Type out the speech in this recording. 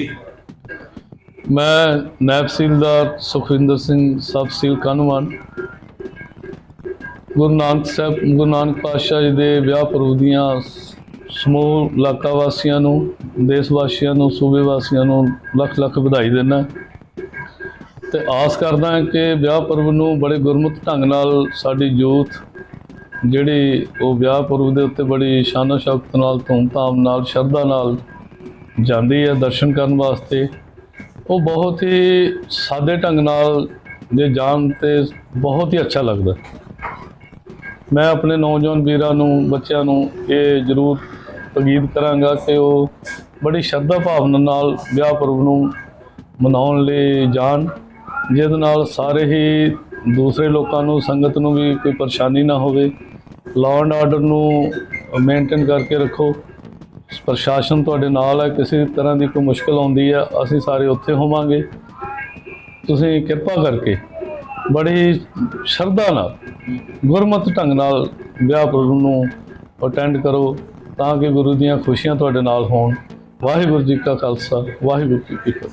ਜੀ। ਮੈਂ ਨਾਇਬ ਤਹਿਸੀਲਦਾਰ ਸੁਖਵਿੰਦਰ ਸਿੰਘ, ਸਬ ਤਹਿਸੀਲ ਕਾਨੂੰਵਾਨ ਗੁਰੂ ਨਾਨਕ ਸਾਹਿਬ, ਗੁਰੂ ਨਾਨਕ ਪਾਤਸ਼ਾਹ ਜੀ ਦੇ ਵਿਆਹ ਪੁਰਬ ਦੀਆਂ ਸਮੂਹ ਇਲਾਕਾ ਵਾਸੀਆਂ ਨੂੰ, ਦੇਸ਼ ਵਾਸੀਆਂ ਨੂੰ, ਸੂਬੇ ਵਾਸੀਆਂ ਨੂੰ ਲੱਖ ਲੱਖ ਵਧਾਈ ਦਿੰਦਾ ਤੇ ਆਸ ਕਰਦਾ ਹਾਂ ਕਿ ਵਿਆਹ ਪੁਰਬ ਨੂੰ ਬੜੇ ਗੁਰਮੁਖ ਢੰਗ ਨਾਲ ਸਾਡੀ ਯੂਥ ਜਿਹੜੀ ਉਹ ਵਿਆਹ ਪੁਰਬ ਦੇ ਉੱਤੇ ਬੜੀ ਸ਼ਾਨੋ ਸ਼ੌਕਤ ਨਾਲ, ਧੂਮਧਾਮ ਨਾਲ, ਸ਼ਰਧਾ ਨਾਲ ਜਾਂਦੀ ਹੈ ਦਰਸ਼ਨ ਕਰਨ ਵਾਸਤੇ, ਉਹ ਬਹੁਤ ਹੀ ਸਾਦੇ ਢੰਗ ਨਾਲ ਜੇ ਜਾਣ ਤੇ ਬਹੁਤ ਹੀ ਅੱਛਾ ਲੱਗਦਾ। ਮੈਂ ਆਪਣੇ ਨੌਜਵਾਨ ਵੀਰਾਂ ਨੂੰ, ਬੱਚਿਆਂ ਨੂੰ ਇਹ ਜ਼ਰੂਰ ਤਗੀਦ ਕਰਾਂਗਾ ਕਿ ਉਹ ਬੜੀ ਸ਼ਰਧਾ ਭਾਵਨਾ ਨਾਲ ਵਿਆਹ ਪੁਰਬ ਨੂੰ ਮਨਾਉਣ ਲਈ ਜਾਣ, ਜਿਹਦੇ ਨਾਲ ਸਾਰੇ ਹੀ ਦੂਸਰੇ ਲੋਕਾਂ ਨੂੰ, ਸੰਗਤ ਨੂੰ ਵੀ ਕੋਈ ਪਰੇਸ਼ਾਨੀ ਨਾ ਹੋਵੇ। ਲਾਅ ਐਂਡ ਆਰਡਰ ਨੂੰ ਮੇਨਟੇਨ ਕਰਕੇ ਰੱਖੋ। ਪ੍ਰਸ਼ਾਸਨ ਤੁਹਾਡੇ ਨਾਲ ਹੈ, ਕਿਸੇ ਤਰ੍ਹਾਂ ਦੀ ਕੋਈ ਮੁਸ਼ਕਲ ਆਉਂਦੀ ਹੈ, ਅਸੀਂ ਸਾਰੇ ਉੱਥੇ ਹੋਵਾਂਗੇ। ਤੁਸੀਂ ਕਿਰਪਾ ਕਰਕੇ ਬੜੀ ਸ਼ਰਧਾ ਨਾਲ, ਗੁਰਮਤਿ ਢੰਗ ਨਾਲ ਵਿਆਹ ਪੁਰਬ ਨੂੰ ਅਟੈਂਡ ਕਰੋ, ਤਾਂ ਕਿ ਗੁਰੂ ਦੀਆਂ ਖੁਸ਼ੀਆਂ ਤੁਹਾਡੇ ਨਾਲ ਹੋਣ। ਵਾਹਿਗੁਰੂ ਜੀ ਕਾ ਖਾਲਸਾ, ਵਾਹਿਗੁਰੂ ਜੀ ਕੀ ਫਤਿਹ।